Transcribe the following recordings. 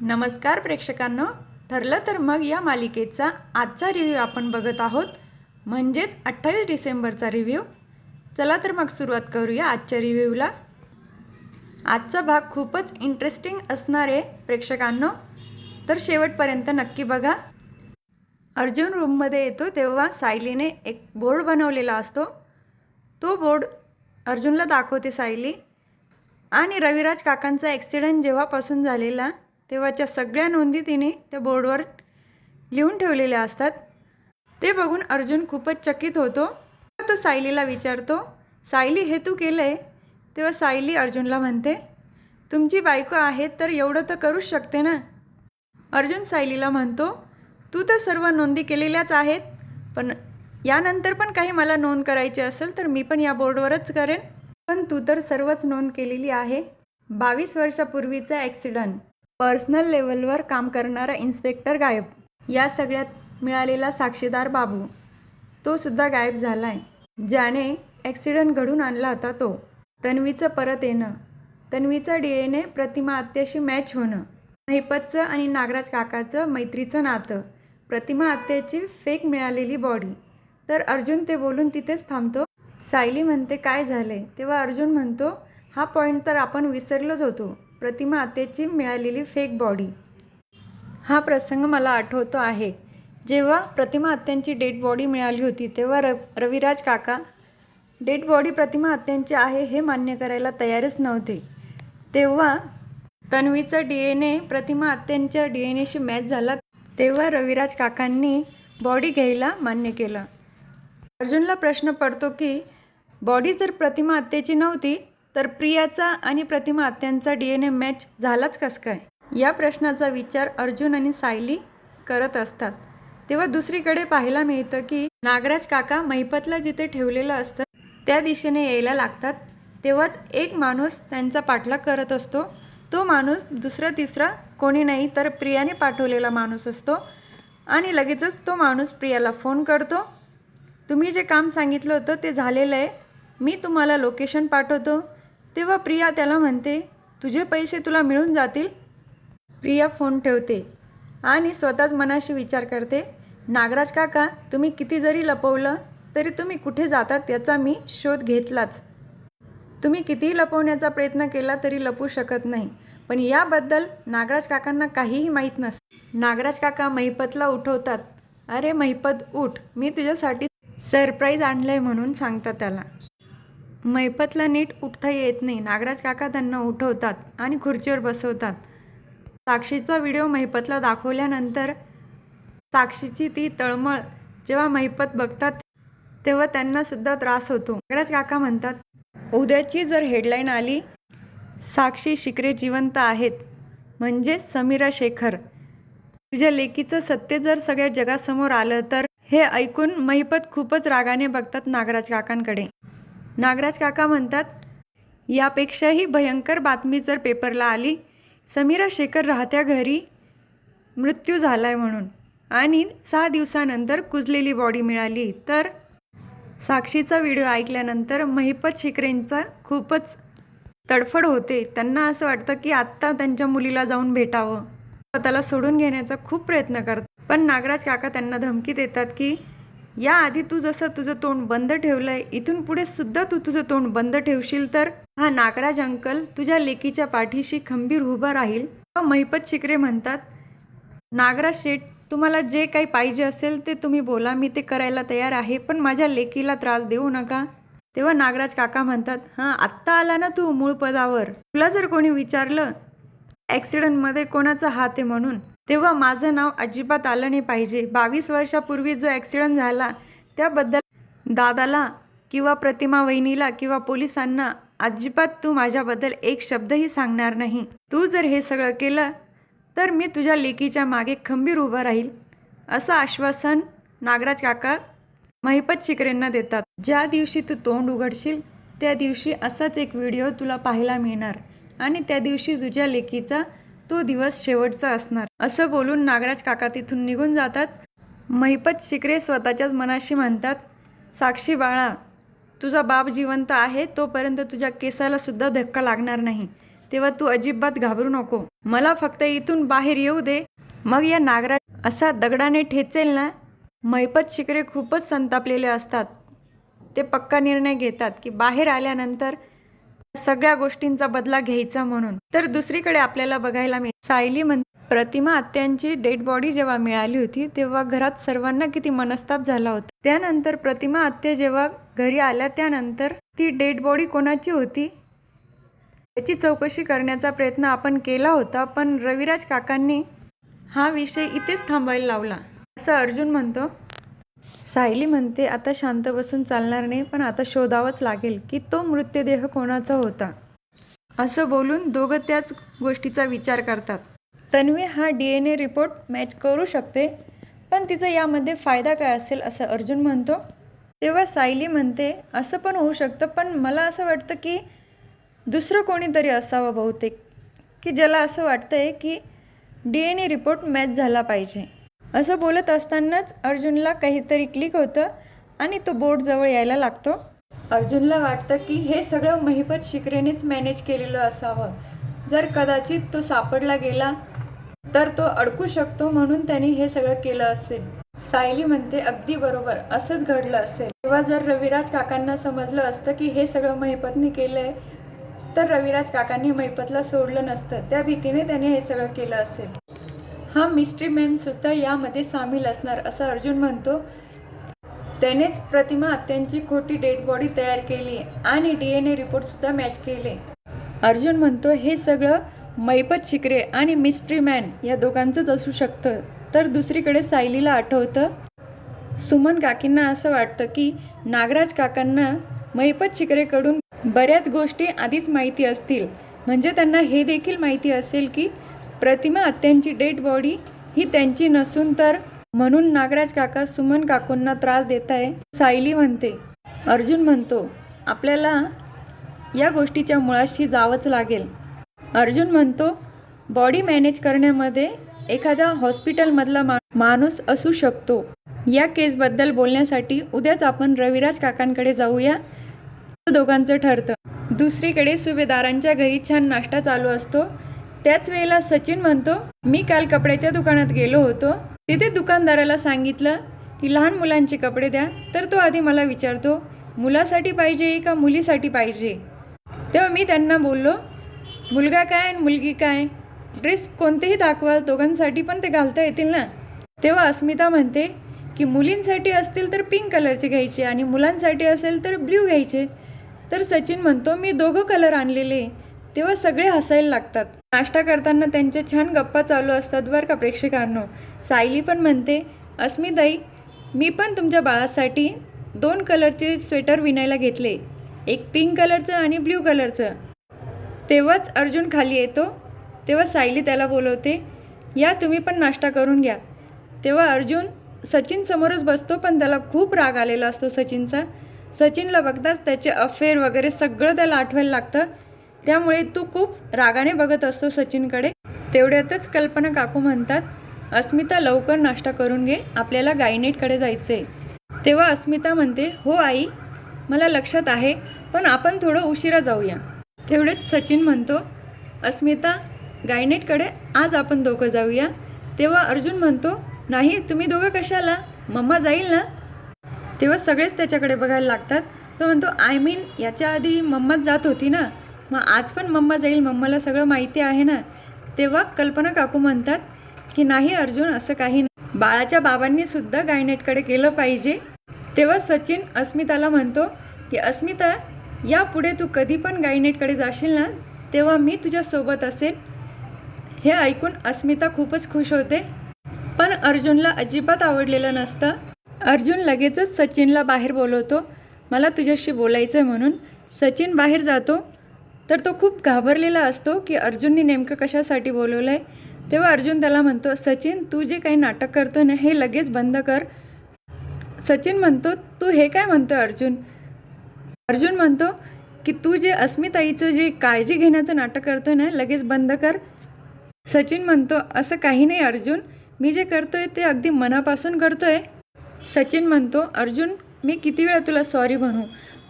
नमस्कार प्रेक्षकांनो. ठरलं तर मग या मालिकेचा आजचा रिव्ह्यू आपण बघत आहोत. म्हणजेच अठ्ठावीस डिसेंबरचा रिव्ह्यू चला तर मग सुरुवात करूया आजच्या रिव्ह्यूला आजचा भाग खूपच इंटरेस्टिंग असणार आहे प्रेक्षकांनो. तर शेवटपर्यंत नक्की बघा. अर्जुन रूममध्ये येतो तेव्हा सायलीने एक बोर्ड बनवलेला असतो. तो बोर्ड अर्जुनला दाखवते सायली. आणि रविराज काकांचा ॲक्सिडेंट जेव्हापासून झालेला तेव्हाच्या सगळ्या नोंदी तिने त्या बोर्डवर लिहून ठेवलेल्या असतात. ते बघून अर्जुन खूपच चकित होतो. तो सायलीला विचारतो सायली हे तू केलं आहे तेव्हा सायली अर्जुनला म्हणते तुमची बायको आहे तर एवढं तर करूच शकते ना? अर्जुन सायलीला म्हणतो तू तर सर्व नोंदी केलेल्याच आहेत पण यानंतर पण काही मला नोंद करायची असेल तर मी पण या बोर्डवरच करेन. पण तू तर सर्वच नोंद केलेली आहे. बावीस वर्षापूर्वीचा ॲक्सिडंट. पर्सनल लेवलवर काम करणारा इन्स्पेक्टर गायब. या सगळ्यात मिळालेला साक्षीदार बाबू. तो सुद्धा गायब झाला आहे ज्याने ॲक्सिडंट घडून आणला होता तो. तन्वीचं परत येणं. तन्वीचं डी एन ए प्रतिमा आत्याशी मॅच होणं. महिपतचं आणि नागराज काकाचं मैत्रीचं नातं. प्रतिमा आत्याची फेक मिळालेली बॉडी. तर अर्जुन ते बोलून तिथेच थांबतो. सायली म्हणते काय झालंय? तेव्हा अर्जुन म्हणतो हा पॉईंट तर आपण विसरलोच होतो. प्रतिमा आतेची मिळालेली फेक बॉडी हा प्रसंग मला आठवतो आहे. जेव्हा प्रतिमा आत्यांची डेड बॉडी मिळाली होती तेव्हा र रविराज काका डेड बॉडी प्रतिमा आत्यांची आहे हे मान्य करायला तयारच नव्हते. तेव्हा तन्वीचं डी एन ए प्रतिमा आत्यांच्या डी एन एशी मॅच झाला तेव्हा रविराज काकांनी बॉडी घ्यायला मान्य केलं. अर्जुनला प्रश्न पडतो की बॉडी जर प्रतिमा आत्याची नव्हती तर प्रियाचा आणि प्रतिमा आत्यांचा डी एन ए मॅच झालाच कसं काय? या प्रश्नाचा विचार अर्जुन आणि सायली करत असतात. तेव्हा दुसरीकडे पाहायला मिळतं की नागराज काका महिपतला जिथे ठेवलेलं असतं त्या दिशेने यायला लागतात. तेव्हाच एक माणूस त्यांचा पाठलाग करत असतो. तो माणूस दुसरा तिसरा कोणी नाही तर प्रियाने पाठवलेला माणूस असतो. आणि लगेचच तो माणूस प्रियाला फोन करतो. तुम्ही जे काम सांगितलं होतं ते झालेलं आहे. मी तुम्हाला लोकेशन पाठवतो. तेव्हा प्रिया त्याला म्हणते तुझे पैसे तुला मिळून जातील? प्रिया फोन ठेवते आणि स्वतःच मनाशी विचार करते नागराज काका तुम्ही किती जरी लपवलं तरी तुम्ही कुठे जातात याचा मी शोध घेतलाच. तुम्ही कितीही लपवण्याचा प्रयत्न केला तरी लपू शकत नाही पण याबद्दल नागराज काकांना काहीही माहीत नस नागराज काका महिपतला उठवतात. अरे महिपत उठ. मी तुझ्यासाठी सरप्राईज आणलं आहे म्हणून सांगतात त्याला. महिपतला नीट उठता येत नाही. नागराज काका त्यांना उठवतात आणि खुर्चीवर बसवतात. साक्षीचा व्हिडिओ महिपतला दाखवल्यानंतर साक्षीची ती तळमळ जेव्हा महिपत बघतात तेव्हा त्यांनासुद्धा त्रास होतो. नागराज काका म्हणतात उद्याची जर हेडलाईन आली साक्षी शिकरे जिवंत आहेत. म्हणजे समीरा शेखर. तुझ्या लेकीचं सत्य जर सगळ्या जगासमोर आलं तर? हे ऐकून महिपत खूपच रागाने बघतात नागराज काकांकडे. नागराज काका म्हणतात यापेक्षाही भयंकर बातमी जर पेपरला आली समीरा शेखर राहत्या घरी मृत्यू झाला आहे म्हणून. आणि सहा दिवसानंतर कुजलेली बॉडी मिळाली. तर साक्षीचा व्हिडिओ ऐकल्यानंतर महिपत शिकरेंचा खूपच तडफड होते. त्यांना असं वाटतं की आत्ता त्यांच्या मुलीला जाऊन भेटावं. स्वतःला सोडून घेण्याचा खूप प्रयत्न करतात. पण नागराज काका त्यांना धमकी देतात की याआधी तू जसं तुझं तोंड बंद ठेवलंय इथून पुढे सुद्धा तू तुझं तोंड बंद ठेवशील तर? हा नागराज अंकल तुझ्या लेकीच्या पाठीशी खंबीर उभा राहील. महिपत शिकरे म्हणतात नागराज शेठ तुम्हाला जे काही पाहिजे असेल ते तुम्ही बोला मी ते करायला तयार आहे पण माझ्या लेकीला त्रास देऊ नका. तेव्हा नागराज काका म्हणतात हां आत्ता आला ना तू मूळ पदावर. तुला जर कोणी विचारलं ॲक्सिडेंटमध्ये कोणाचा हात आहे म्हणून? तेव्हा माझं नाव अजिबात आलं नाही पाहिजे. बावीस वर्षापूर्वी जो ॲक्सिडेंट झाला त्याबद्दल दादाला किंवा प्रतिमा वहिनीला किंवा पोलिसांना अजिबात तू माझ्याबद्दल एक शब्दही सांगणार नाही. तू जर हे सगळं केलं तर मी तुझ्या लेकीच्या मागे खंबीर उभं राहील असं आश्वासन नागराज काका महिपत शिकरेंना देतात. ज्या दिवशी तू तोंड उघडशील त्या दिवशी असाच एक व्हिडिओ तुला पाहायला मिळणार आणि त्या दिवशी तुझ्या लेकीचा तो दिवस शेवटचा असणार. असं बोलून नागराज काका तिथून निघून जातात. महिपत शिकरे स्वतःच्याच मनाशी म्हणतात साक्षी बाळा तुझा बाप जिवंत आहे तोपर्यंत तुझ्या केसाला सुद्धा धक्का लागणार नाही. तेव्हा तू अजिबात घाबरू नको. मला फक्त इथून बाहेर येऊ दे. मग या नागराज असा दगडाने ठेचेल ना? मैपत शिकरे खूपच संतापलेले असतात. ते पक्का निर्णय घेतात की बाहेर आल्यानंतर सगळ्या गोष्टींचा बदला घ्यायचा म्हणून. तर दुसरीकडे आपल्याला बघायला मिळ सायली म्हण प्रतिमा आत्यांची डेड बॉडी जेव्हा मिळाली होती तेव्हा घरात सर्वांना किती मनस्ताप झाला होता. त्यानंतर प्रतिमा आत्या जेव्हा घरी आल्या त्यानंतर ती डेड बॉडी कोणाची होती? याची चौकशी करण्याचा प्रयत्न आपण केला होता पण रविराज काकांनी हा विषय इथेच थांबायला लावला. असं अर्जुन म्हणतो सायली म्हणते आता शांत बसून चालणार नाही पण आता शोधावंच लागेल की तो मृतदेह कोणाचा होता. असं बोलून दोघं त्याच गोष्टीचा विचार करतात. तन्वी हा D N A report match करू शकते पण तिचा यामध्ये फायदा काय असेल असं अर्जुन म्हणतो. तेव्हा सायली म्हणते असं पण होऊ शकतं पण मला असं वाटतं की दुसरं कोणीतरी असावं बहुतेक की ज्याला असं वाटतं आहे की D N A report match झाला पाहिजे. असं बोलत असतानाच अर्जुनला काहीतरी क्लिक होतं आणि तो बोट जवळ यायला लागतो. अर्जुनला वाटतं की हे सगळं महिपत शिकरेनेच मॅनेज केलेलं असावं. जर कदाचित तो सापडला गेला तर तो अडकू शकतो म्हणून त्यांनी हे सगळं केलं असेल. सायली म्हणते अगदी बरोबर असंच घडलं असेल. तेव्हा जर रविराज काकांना समजलं असतं की हे सगळं महिपतनी केलंय तर रविराज काकांनी महिपतला सोडलं नसतं. त्या भीतीने त्याने हे सगळं केलं असेल. हा मिस्ट्री मॅनसुद्धा यामध्ये सामील असणार असं अर्जुन म्हणतो. त्यानेच प्रतिमा त्यांची खोटी डेड बॉडी तयार केली आणि डी एन ए रिपोर्टसुद्धा मॅच केले. अर्जुन म्हणतो हे सगळं मैपत शिकरे आणि मिस्ट्री मॅन या दोघांचंच असू शकतं. तर दुसरीकडे सायलीला आठवतं. सुमन काकींना असं वाटतं की नागराज काकांना मैपत शिकरेकडून बऱ्याच गोष्टी आधीच माहिती असतील. म्हणजे त्यांना हे देखील माहिती असेल की प्रतिमा आत्यांची डेड बॉडी ही त्यांची नसून तर म्हणून नागराज काका सुमन काकूंना त्रास देत आहे सायली म्हणते. अर्जुन म्हणतो आपल्याला या गोष्टीच्या मुळाशी जावंच लागेल. अर्जुन म्हणतो बॉडी मॅनेज करण्यामध्ये एखाद्या हॉस्पिटलमधला मा माणूस असू शकतो. या केसबद्दल बोलण्यासाठी उद्याच आपण रविराज काकांकडे जाऊया. असं दोघांचं ठरतं. दुसरीकडे सुभेदारांच्या घरी छान नाश्ता चालू असतो. त्याच वेळेला सचिन म्हणतो मी काल कपड्याच्या दुकानात गेलो होतो. तिथे दुकानदाराला सांगितलं की लहान मुलांचे कपडे द्या तर तो आधी मला विचारतो मुलासाठी पाहिजे का मुलीसाठी पाहिजे? तेव्हा मी त्यांना बोललो मुलगा काय आणि मुलगी काय? ड्रेस कोणतेही दाखवा दोघांसाठी पण ते घालता येतील ना? तेव्हा अस्मिता म्हणते की मुलींसाठी असतील तर पिंक कलरचे घ्यायचे आणि मुलांसाठी असेल तर ब्ल्यू घ्यायचे. तर सचिन म्हणतो मी दोघं कलर आणलेले. तेव्हा सगळे हसायला लागतात. नाश्ता करताना त्यांच्या छान गप्पा चालू असतात बरं का प्रेक्षकांनो. सायली पण म्हणते अस्मिताई मी पण तुमच्या बाळासाठी दोन कलरचे स्वेटर विणायला घेतले. एक पिंक कलरचं आणि ब्ल्यू कलरचं. तेव्हाच अर्जुन खाली येतो. तेव्हा सायली त्याला बोलवते या तुम्ही पण नाश्ता करून घ्या. तेव्हा अर्जुन सचिन समोरच बसतो पण त्याला खूप राग आलेला असतो सचिनचा. सचिनला बघताच त्याचे अफेअर वगैरे सगळं त्याला आठवायला लागतं. त्यामुळे तू खूप रागाने बघत असतो सचिनकडे. तेवढ्यातच कल्पना काकू म्हणतात अस्मिता लवकर नाश्ता करून घे. आपल्याला गायनेटकडे जायचं आहे तेव्हा अस्मिता म्हणते हो आई मला लक्षात आहे पण आपण थोडं उशिरा जाऊया. तेवढेच सचिन म्हणतो अस्मिता गायनेटकडे आज आपण दोघं जाऊया. तेव्हा अर्जुन म्हणतो नाही तुम्ही दोघं कशाला? मम्मा जाईल ना? तेव्हा सगळेच त्याच्याकडे बघायला लागतात. तो म्हणतो आय मीन याच्या आधी मम्माच जात होती ना. मग आज पण मम्मा जाईल मम्माला सगळं माहिती आहे ना? तेव्हा कल्पना काकू म्हणतात की नाही अर्जुन असं काही नाही. बाळाच्या बाबांनी सुद्धा गायनेटकडे केलं पाहिजे. तेव्हा सचिन अस्मिताला म्हणतो की अस्मिता यापुढे तू कधी पण गायनेटकडे जाशील ना तेव्हा मी तुझ्यासोबत असेल हे ऐकून अस्मिता खूपच खुश होते. पण अर्जुनला अजिबात आवडलेलं नसतं. अर्जुन लगेचच सचिनला बाहेर बोलवतो मला तुझ्याशी बोलायचं आहे म्हणून. सचिन बाहेर जातो. तर तो खूप घाबरलेला असतो की अर्जुननी नेमकं कशासाठी बोलवलं आहे तेव्हा अर्जुन त्याला म्हणतो सचिन तू जे काही नाटक करतो ना हे लगेच बंद कर. सचिन म्हणतो तू हे काय म्हणतो अर्जुन? अर्जुन म्हणतो की तू जे अस्मिताईचं जे काळजी घेण्याचं नाटक करतोय ना लगेच बंद कर. सचिन म्हणतो असं काही नाही अर्जुन मी जे करतोय ते अगदी मनापासून करतोय सचिन म्हणतो अर्जुन मी किती वेळा तुला सॉरी म्हणू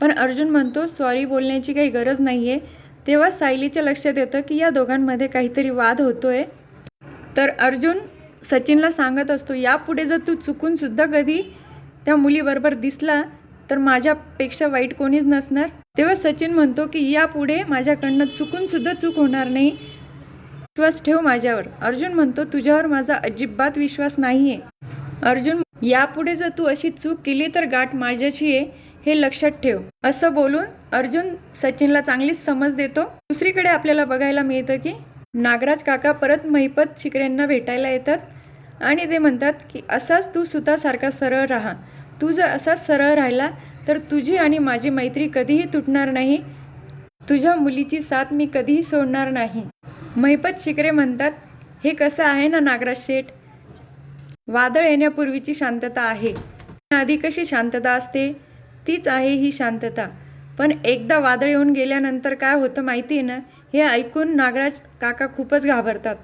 पण अर्जुन म्हणतो सॉरी बोलण्याची काही गरज नाही आहे तेव्हा सायलीच्या लक्षात येतं की या दोघांमध्ये काहीतरी वाद होतोय. तर अर्जुन सचिनला सांगत असतो यापुढे जर तू चुकूनसुद्धा कधी त्या मुलीबरोबर दिसला तर माझ्यापेक्षा वाईट कोणीच नसणार. तेव्हा सचिन म्हणतो की यापुढे माझ्याकडनं चुकूनसुद्धा चूक होणार नाही. विश्वास ठेव माझ्यावर. अर्जुन म्हणतो तुझ्यावर माझा अजिबात विश्वास नाही आहे अर्जुन यापुढे जर तू अशी चूक केली तर गाठ माझ्याशी आहे हे लक्षात ठेव. असं बोलून अर्जुन सचिनला चांगलीच समज देतो. दुसरीकडे आपल्याला बघायला मिळतं की नागराज काका परत महिपत शिकऱ्यांना भेटायला येतात आणि ते म्हणतात की असाच तू सुतासारखा सरळ राहा. तू जर असाच सरळ राहिला तर तुझी आणि माझी मैत्री कधीही तुटणार नाही. तुझ्या मुलीची साथ मी कधीही सोडणार नाही. महिपत शिकरे म्हणतात हे कसं आहे ना नागराज शेठ? वादळ येण्यापूर्वीची शांतता आहे. आधी कशी शांतता असते? तीच आहे ही शांतता. पण एकदा वादळ येऊन गेल्यानंतर काय होतं माहिती आहे ना? हे ऐकून नागराज काका खूपच घाबरतात.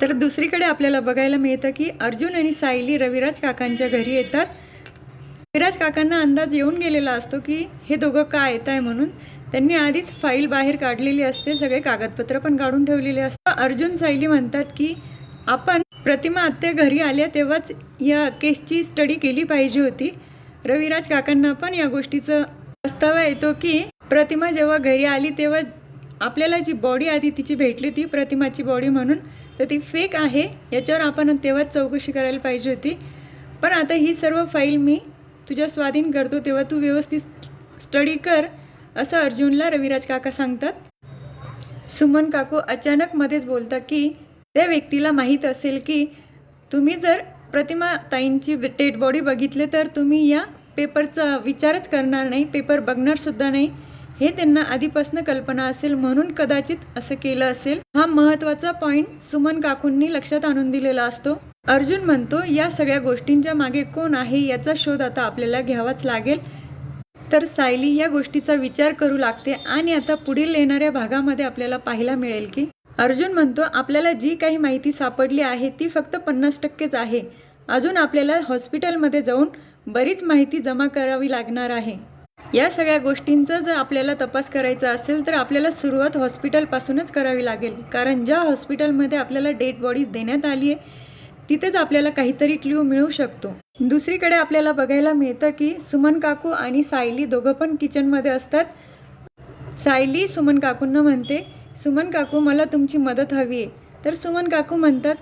तर दुसरीकडे आपल्याला बघायला मिळतं की अर्जुन आणि सायली रविराज काकांच्या घरी येतात. रविराज काकांना अंदाज येऊन गेलेला असतो की हे दोघं का येत आहे म्हणून? त्यांनी आधीच फाईल बाहेर काढलेली असते सगळे कागदपत्र पण काढून ठेवलेले असतात. अर्जुन सायली म्हणतात की आपण प्रतिमा आत्या घरी आल्या तेव्हाच या केसची स्टडी केली पाहिजे होती. रविराज काकांना पण या गोष्टीचं प्रस्तावा येतो की प्रतिमा जेव्हा घरी आली तेव्हा आपल्याला जी बॉडी आधी तिची भेटली ती प्रतिमाची बॉडी म्हणून तर ती फेक आहे याच्यावर आपण तेव्हाच चौकशी करायला पाहिजे होती. पण आता ही सर्व फाईल मी तुझ्या स्वाधीन करतो तेव्हा तू व्यवस्थित स्टडी कर असं अर्जुनला रविराज काका सांगतात. सुमन काकू अचानक मध्येच बोलतात की त्या व्यक्तीला माहीत असेल की तुम्ही जर प्रतिमा ताईंची डेड बॉडी बघितले तर तुम्ही या पेपरचा विचारच करणार नाही पेपर बघणारसुद्धा नाही. हे त्यांना आधीपासून कल्पना असेल म्हणून कदाचित असं केलं असेल. हा महत्त्वाचा पॉईंट सुमन काकूंनी लक्षात आणून दिलेला असतो. अर्जुन म्हणतो या सगळ्या गोष्टींच्या मागे कोण आहे याचा शोध आता आपल्याला घ्यावाच लागेल. तर सायली या गोष्टीचा विचार करू लागते आणि आता पुढील येणाऱ्या भागामध्ये आपल्याला पाहायला मिळेल की अर्जुन म्हणतो आपल्याला जी काही माहिती सापडली आहे ती फक्त पन्नास टक्केच आहे. अजून आपल्याला हॉस्पिटलमध्ये जाऊन बरीच माहिती जमा करावी लागणार आहे. या सगळ्या गोष्टींचा जर आपल्याला तपास करायचा असेल तर आपल्याला सुरुवात हॉस्पिटलपासूनच करावी लागेल. कारण ज्या हॉस्पिटलमध्ये आपल्याला डेड बॉडी देण्यात आली आहे तिथेच आपल्याला काहीतरी क्ल्यू मिळू शकतो. दुसरीकडे आपल्याला बघायला मिळतं की सुमन काकू आणि सायली दोघं पण किचनमध्ये असतात. सायली सुमन काकूंना म्हणते सुमन काकू मला तुमची मदत हवी आहे. तर सुमन काकू म्हणतात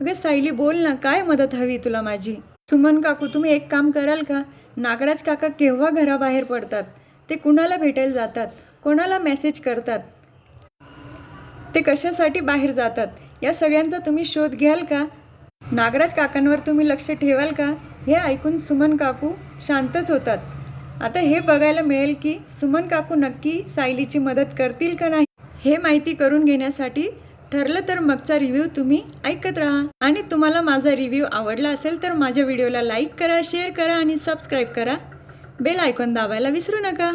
अगं सायली बोल ना काय मदत हवी तुला माझी? सुमन काकू तुम्ही एक काम कराल का? नागराज काका केव्हा घराबाहेर पडतात? ते कुणाला भेटायला जातात? कोणाला मेसेज करतात? ते कशासाठी बाहेर जातात? या सगळ्यांचा तुम्ही शोध घ्याल का? नागराज काकांवर तुम्ही लक्ष ठेवाल का? हे ऐकून सुमन काकू शांतच होतात. आता हे बघायला मिळेल की सुमन काकू नक्की सायलीची मदत करतील का नाही. हे माहिती करून घेण्यासाठी ठरलं तर मगचा रिव्ह्यू तुम्ही ऐकत राहा. आणि तुम्हाला माझा रिव्ह्यू आवडला असेल तर माझ्या व्हिडिओला लाईक करा शेअर करा आणि सबस्क्राईब करा. बेल आयकॉन दाबायला विसरू नका.